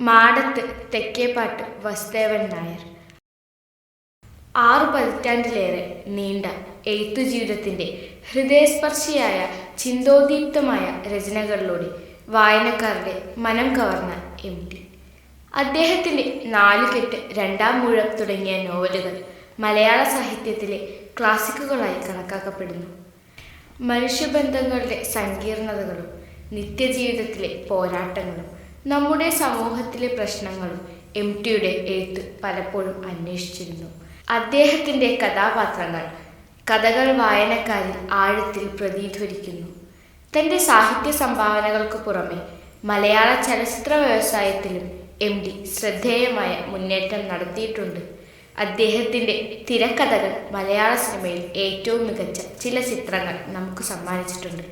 മാടത്ത് തെക്കേപ്പാട്ട് വസുദേവൻ നായർ. ആറു പതിറ്റാണ്ടിലേറെ നീണ്ട എഴുത്തു ജീവിതത്തിന്റെ ഹൃദയസ്പർശിയായ ചിന്തോദീപ്തമായ രചനകളിലൂടെ വായനക്കാരുടെ മനം കവർന്ന എം ടി അദ്ദേഹത്തിന്റെ നാലുകെട്ട് രണ്ടാം മൂഴം തുടങ്ങിയ നോവലുകൾ മലയാള സാഹിത്യത്തിലെ ക്ലാസിക്കുകളായി കണക്കാക്കപ്പെടുന്നു. മനുഷ്യബന്ധങ്ങളുടെ സങ്കീർണതകളും നിത്യജീവിതത്തിലെ പോരാട്ടങ്ങളും നമ്മുടെ സമൂഹത്തിലെ പ്രശ്നങ്ങളും എം ടിയുടെ എഴുത്ത് പലപ്പോഴും അന്വേഷിച്ചിരുന്നു. അദ്ദേഹത്തിന്റെ കഥാപാത്രങ്ങൾ കഥകൾ വായനക്കാരിൽ ആഴത്തിൽ പ്രതിധ്വനിക്കുന്നു. തന്റെ സാഹിത്യ സംഭാവനകൾക്ക് പുറമെ മലയാള ചലച്ചിത്ര വ്യവസായത്തിലും എം ഡി ശ്രദ്ധേയമായ മുന്നേറ്റം നടത്തിയിട്ടുണ്ട്. അദ്ദേഹത്തിന്റെ തിരക്കഥകൾ മലയാള സിനിമയിൽ ഏറ്റവും മികച്ച ചില ചിത്രങ്ങൾ നമുക്ക് സമ്മാനിച്ചിട്ടുണ്ട്.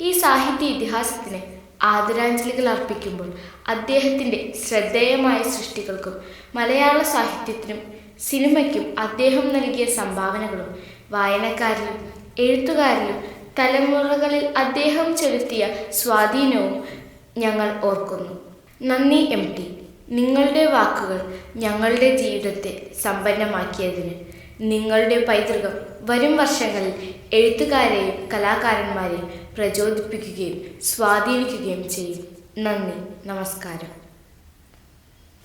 ഈ സാഹിത്യ ഇതിഹാസത്തിന് ആദരാഞ്ജലികൾ അർപ്പിക്കുമ്പോൾ അദ്ദേഹത്തിന്റെ ശ്രദ്ധേയമായ സൃഷ്ടികൾക്കും മലയാള സാഹിത്യത്തിനും സിനിമയ്ക്കും അദ്ദേഹം നൽകിയ സംഭാവനകളും വായനക്കാരിലും എഴുത്തുകാരിലും തലമുറകളിൽ അദ്ദേഹം ചെലുത്തിയ സ്വാധീനവും ഞങ്ങൾ ഓർക്കുന്നു. നന്ദി എം ടി നിങ്ങളുടെ വാക്കുകൾ ഞങ്ങളുടെ ജീവിതത്തെ സമ്പന്നമാക്കിയതിന് നിങ്ങളുടെ പൈതൃകം വരും വർഷങ്ങളിൽ എഴുത്തുകാരെയും കലാകാരന്മാരെയും പ്രചോദിപ്പിക്കുകയും സ്വാധീനിക്കുകയും ചെയ്യും. നന്ദി. നമസ്കാരം.